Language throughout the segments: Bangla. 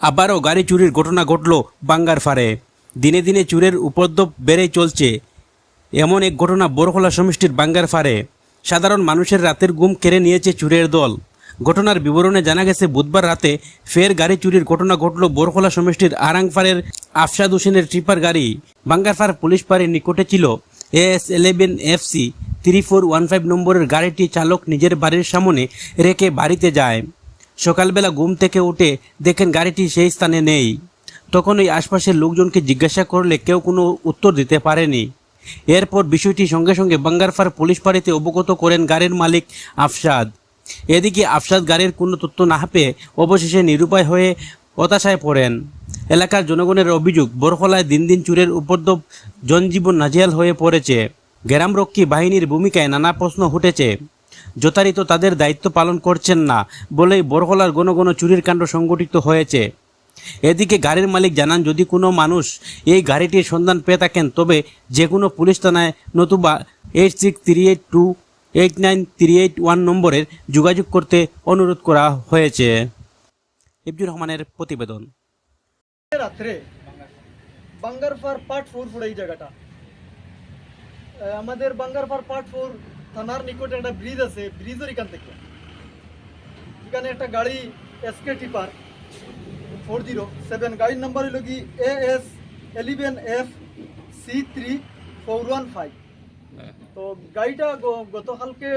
আবারও গাড়ি চুরির ঘটনা ঘটল বাঙ্গার ফারে দিনে দিনে চুরের উপদ্রব বেড়েই চলছে। এমন এক ঘটনা বড়খোলা সমষ্টির বাঙ্গার ফারে সাধারণ মানুষের রাতের ঘুম কেড়ে নিয়েছে চুরের দল। ঘটনার বিবরণে জানা গেছে, বুধবার রাতে ফের গাড়ি চুরির ঘটনা ঘটল বড়খোলা সমষ্টির আরাংফারের আফসাদ হোসেনের ট্রিপার গাড়ি। বাঙ্গারফার পুলিশ পাড়ির নিকটে ছিল A S eleven F C three four one five নম্বরের গাড়িটি চালক নিজের বাড়ির সামনে রেখে বাড়িতে যায়। সকালবেলা ঘুম থেকে উঠে দেখেন গাড়িটি সেই স্থানে নেই। তখন ওই আশপাশের লোকজনকে জিজ্ঞাসা করলে কেউ কোনো উত্তর দিতে পারেনি। এরপর বিষয়টি সঙ্গে সঙ্গে বাঙ্গারফার পুলিশ ফাঁড়িতে অবগত করেন গাড়ির মালিক আফসাদ। এদিকে আফসাদ গাড়ির কোনো তথ্য না পেয়ে অবশেষে নিরুপায় হয়ে হতাশায় পড়েন। এলাকার জনগণের অভিযোগ, বরখলায় দিন দিন চুরের উপদ্রব, জনজীবন নাজিয়াল হয়ে পড়েছে। গ্রামরক্ষী বাহিনীর ভূমিকায় নানা প্রশ্ন উঠেছে। যথারীত তাদের দায়িত্ব পালন করছেন না বলেই বরখলার ঘন ঘন চুরির কাণ্ড সংগঠিত হয়েছে। এদিকে গাড়ির মালিক জানান, যদি কোনো মানুষ এই গাড়িটির সন্ধান পেয়ে থাকেন, তবে যে কোনো পুলিশ থানায় নতুবা eight six three eight two eight nine three eight one নম্বরের যোগাযোগ করতে অনুরোধ করা হয়েছে। ইবজুর রহমানের প্রতিবেদন। রাত্রে বাঙ্গারফার পার্ট ফোর পড়ে এই জায়গাটা। আমাদের বাঙ্গারফার পার্ট ফোর থানার নিকটে একটা ব্রিজ আছে ব্রিজের এখান থেকে। এখানে একটা গাড়ি S K tipper four zero seven গাড়ির নাম্বার হইল কি A S eleven F C three four one five তো গাড়িটা গতকালকে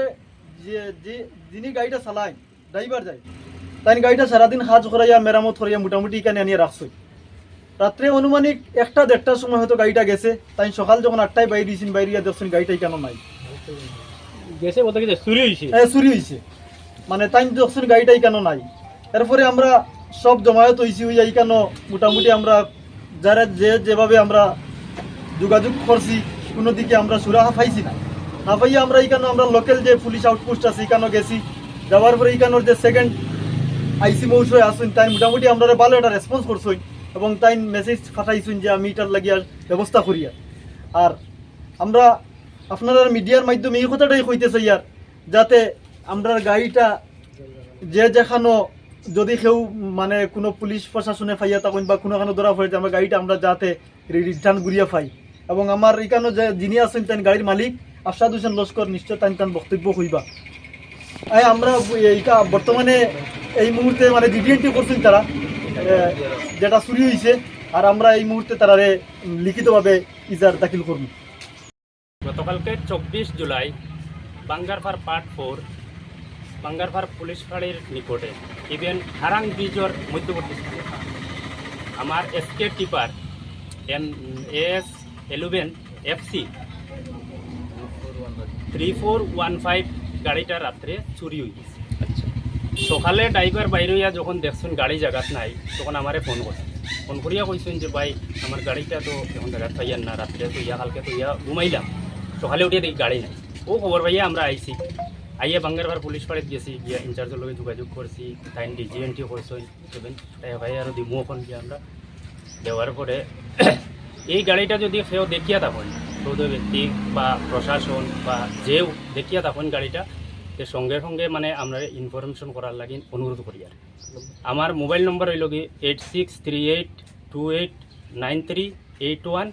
যে যিনি গাড়িটা চালায় ড্রাইভার যায়, তাই গাড়িটা সারাদিন কাজ করাইয়া মেরামত করাইয়া মোটামুটি এখানে আনিয়ে রাখছই রাত্রে অনুমানিক একটা দেড়টার সময় হয়তো গাড়িটা গেছে, তাই সকাল যখন আটটায় বাইরে দিয়েছেন বাইরে দেখছেন গাড়িটাই কেন নাই। গেছে বলতে গেছে চুরি হয়েছে এ, চুরি হয়েছে মানে তাই দেখছেন গাড়িটাই কেন নাই? এরপরে আমরা সব জমায়েত হয়েছি হইয়া কেন মোটামুটি আমরা যারা যে যেভাবে আমরা যোগাযোগ করছি কোনো দিকে আমরা সুরাহা পাইছি না। না পাইয়া আমরা এখানে আমরা লোকাল যে পুলিশ আউটপোস্ট আছে এখানে গেছি যাওয়ার পরে এখানোর যে সেকেন্ড আইসি মৌসুমে আসুন তাই মোটামুটি আমরা ভালো একটা রেসপন্স করছই এবং তাই মেসেজ পাঠাইছুন যে আমি এটার লাগিয়া ব্যবস্থা করিয়া। আর আমরা আপনারা মিডিয়ার মাধ্যমে এই কথাটাই কইতেছে ইয়ার, যাতে আমরা গাড়িটা যে যেখানো যদি কেউ মানে কোনো পুলিশ প্রশাসনে ফাইয়া তখন বা কোনো এখানে ধরা পড়েছে, আমরা গাড়িটা আমরা যাতে রিটার্ন ঘুরিয়া পাই। এবং আমার এখানে যে যিনি আছেন তাই গাড়ির মালিক, আফসাদ হোসেন লস্কর, নিশ্চয় তাই তার বক্তব্য হইবা এই আমরা এইটা বর্তমানে এই মুহূর্তে মানে ডিডিএনটি করছেন তারা যেটা চুরি হয়েছে আর আমরা এই মুহূর্তে তারারে লিখিতভাবে ইজার দাখিল করব। গতকালকে চব্বিশ July Bangarphar part four Bangarphar police ফাঁড়ির নিকটে ইভেন হারাং ব্রিজর মধ্যবর্তী স্থানে আমার S K tipper M S eleven F C three four one five গাড়িটা রাত্রে চুরি হয়ে গেছে। সকালে ড্রাইভার বাইরে হইয়া যখন দেখছেন গাড়ি জায়গাত নাই তখন আমারে ফোন করছে। ফোন করিয়া কইছেন যে ভাই আমার গাড়িটা তো এখন জায়গাত পাইয়ান না রাত্রে তো ইয়া কালকে তো ইয়া ঘুমাইলাম। সকালে উঠিয়ে দেখি গাড়ি নাই ও খবর পাইয়া আমরা আইছি আইয়া বাঙ্গারবার পুলিশ পাড়িত গেছি গিয়া ইনচার্জের লগে যোগাযোগ করছি তাই ডিজিএনটি করছেন সেভেন ভাই আর দিমু এখন গিয়া আমরা দেওয়ার পরে এই গাড়িটা যদি সেও দেখিয়া থাকুন চৌধ ব্যক্তি বা প্রশাসন বা যেও দেখিয়া থাকুন গাড়িটা তে সঙ্গে সঙ্গে মানে আমরা ইনফরমেশন করার লাগি অনুরোধ করি আর আমার মোবাইল নম্বর হইল কি eight six three eight two eight nine three eight one